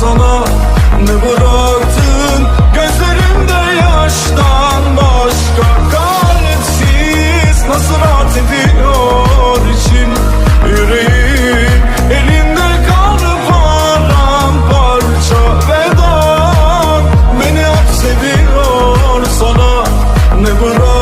sana ne bıraktın? Gözlerimde yaştan başka Kalpsiz nasıl rahat ediyor için? Yüreğim Elimde kaldı paramparça Vedan beni hapsediyor. Sana ne bıraktın?